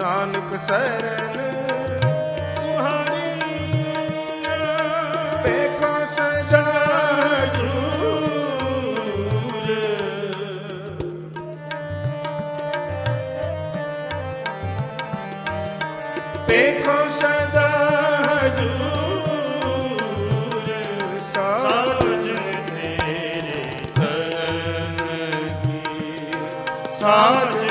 ਨਾਨਕ ਸਰਨ। ਤੁਹਾਰੀ ਵੇਖੋ ਸਦਾ ਦੂਰ। ਵੇਖੋ ਸਦਾ ਦੂਰ। ਸਾਜਨ ਤੇਰੇ ਚਰਨ ਕੀ। ਸਾਜ